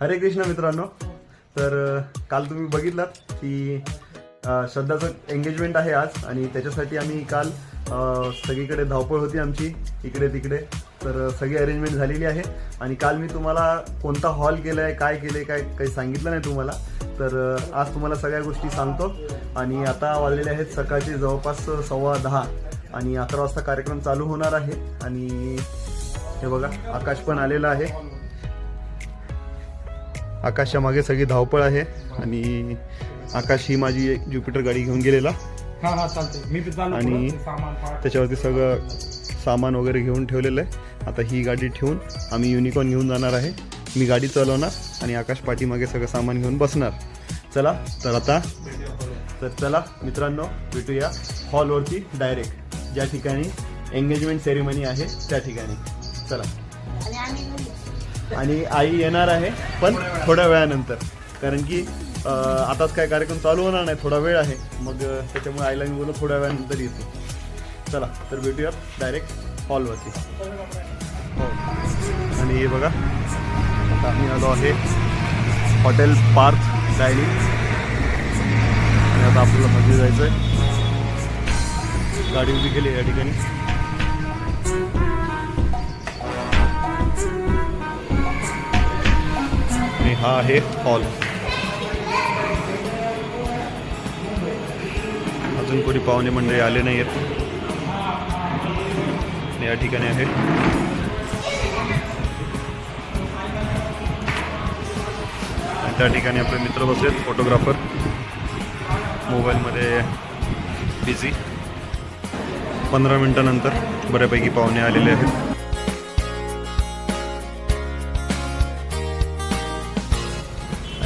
हरे कृष्ण मित्रांनो. तर काल तुम्ही बघितलात की श्रद्धाचं एंगेजमेंट आहे आज आणि त्याच्यासाठी आम्ही काल सगळीकडे धावपळ होती आमची इकडे तिकडे तर सगळी अरेंजमेंट झालेली आहे आणि काल मी तुम्हाला कोणता हॉल केलाय काय केलंय काय काही सांगितलं नाही तुम्हाला. तर आज तुम्हाला सगळ्या गोष्टी सांगतो आणि आता वाजलेले आहेत सकाळचे जवळपास सव्वा दहा आणि अकरा वाजता कार्यक्रम चालू होणार आहे आणि हे बघा आकाश पण आलेला आहे. आकाशच्या मागे सगळी धावपळ आहे आणि आकाश ही माझी एक ज्युपिटर गाडी घेऊन गेलेला. हा हा आणि. त्याच्यावरती सगळं सामान वगैरे घेऊन ठेवलेलं आहे. आता ही गाडी ठेवून आम्ही युनिकॉर्न घेऊन जाणार आहे. मी गाडी चालवणार आणि आकाश पाठीमागे सगळं सामान घेऊन बसणार. चला तर आता तर चला मित्रांनो भेटूया हॉलवरती डायरेक्ट ज्या ठिकाणी एंगेजमेंट सेरेमनी आहे त्या ठिकाणी. चला. आणि आई येणार आहे पण थोड्या वेळानंतर. कारण की आताच काय कार्यक्रम चालू होणार नाही थोडा वेळ आहे. मग त्याच्यामुळे आईला मी बोललो थोड्या वेळानंतर येतो. चला तर भेटूया डायरेक्ट हॉलवरती हो. आणि हे बघा आता आम्ही आलो आहे हॉटेल पार्थ डायनिंग. आणि आता आपल्याला मध्ये जायचं आहे गाडी उभी केली आहे या ठिकाणी. आणि हा आहे हॉल अजून कोणी पाहुणे मंडळी आले नाही आहेत आणि या ठिकाणी आहे आणि त्या ठिकाणी आपले मित्र बसलेत फोटोग्राफर मोबाईलमध्ये बिझी पंधरा मिनटानंतर बऱ्यापैकी पाहुणे आलेले आहेत.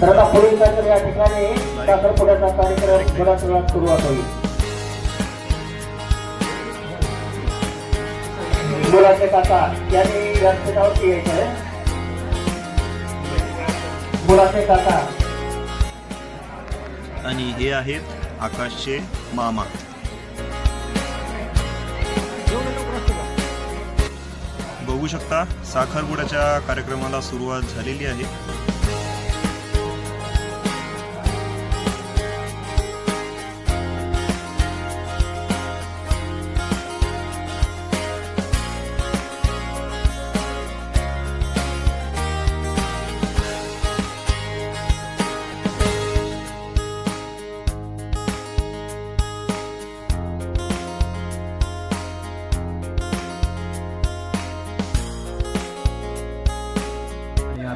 तर आता पुढील कार्यक्रम या ठिकाणी साखरपुड्याचा कार्यक्रम थोड्याच वेळात सुरुवात होईल. मुलाचे काका यांनी व्यासपीठावरती यायचं आहे. मुलाचे काका आणि हे आहेत आकाशचे मामा. बघू शकता. साखरपुड्याच्या कार्यक्रमाला सुरुवात झालेली आहे.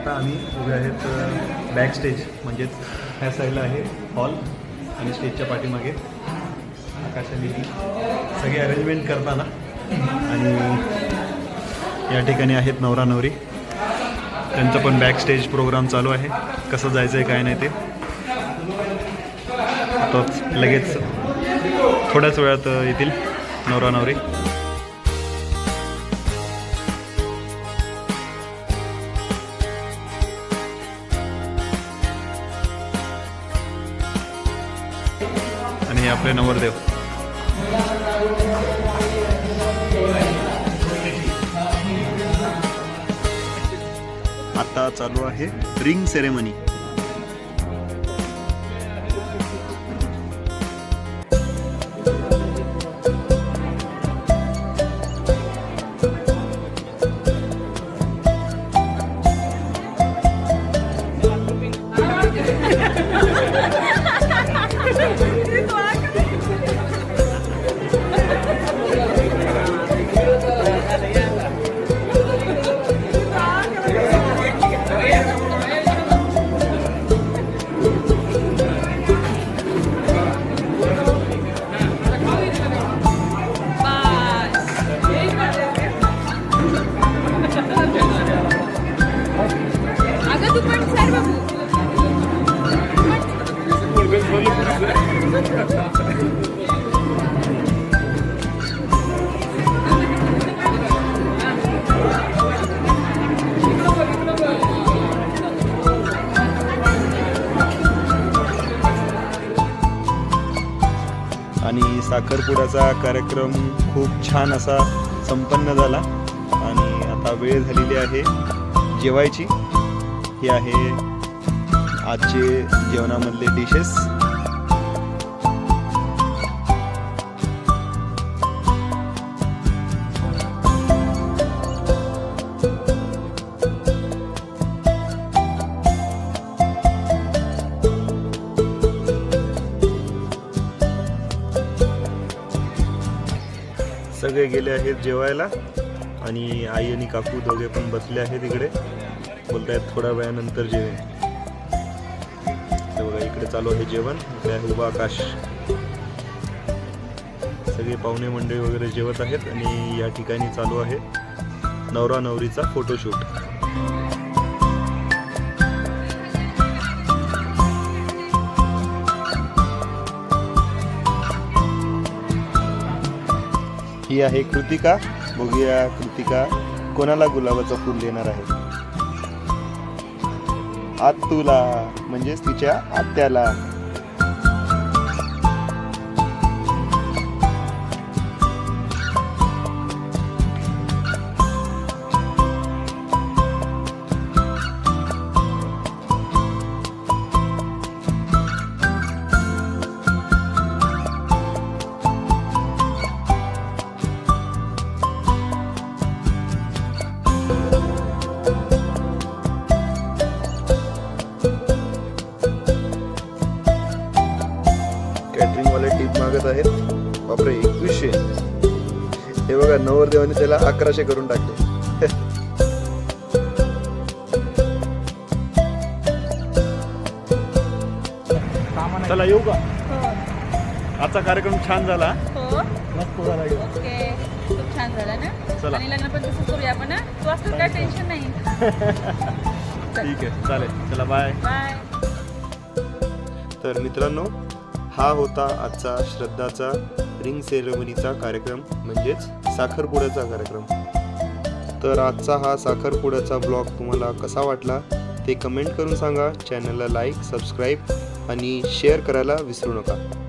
आता आम्ही उभे आहेत बॅक स्टेज म्हणजेच ह्या साईडला आहे हॉल आणि स्टेजच्या पाठीमागे. आकाशाने सगळी अरेंजमेंट करताना. आणि या ठिकाणी आहेत नवरा नवरी. त्यांचं पण बॅक स्टेज प्रोग्राम चालू आहे. कसं जायचं आहे काय नाही ते. आताच लगेच थोड्याच वेळात येतील नवरा नवरी. आपले नवरदेव. आता चालू आहे रिंग सेरेमनी. साखरपुड्याचा कार्यक्रम खूप छान असा संपन्न झाला. आणि आता वेळ झालेली आहे जेवायची. ही आहे आजचे जेवणामधले डिशेस सगळे गेले आहेत जेवायला. आणि आई आणि काकू दोघे पण बसले आहेत इकडे. बोलतायत थोड्या वेळानंतर जेवेन बघा इकडे चालू आहे जेवण. इकडे आहे उभा आकाश. सगळे पाहुणे मंडळी वगैरे जेवत आहेत आणि या ठिकाणी चालू आहे नवरा नवरीचा फोटोशूट. ही आहे कृतिका. बघूया कृतिका कोणाला गुलाबाचं फूल देणार आहे. आत्तूला म्हणजेच तिच्या आत्याला. बापरे एकवीसशे. हे बघा नवरदेवाने त्याला अकराशे करून टाकले. चला येऊ का? हो आजचा कार्यक्रम छान झाला. हो. मस्त झाला येऊ. ओके. खूप छान झालं ना? चला. आणि लग्न पण तसंच करूया आपण ना तू असतो काय टेन्शन नाही. ठीक आहे चालेल. चला बाय बाय तर मित्रांनो हा होता आजचा श्रद्धाचा रिंग सेरेमनीचा कार्यक्रम म्हणजेच साखरपुड्याचा कार्यक्रम. तर आजचा हा साखरपुड्याचा ब्लॉग तुम्हाला कसा वाटला ते कमेंट करून सांगा. चॅनलला लाईक सबस्क्राईब आणि शेअर करायला विसरू नका.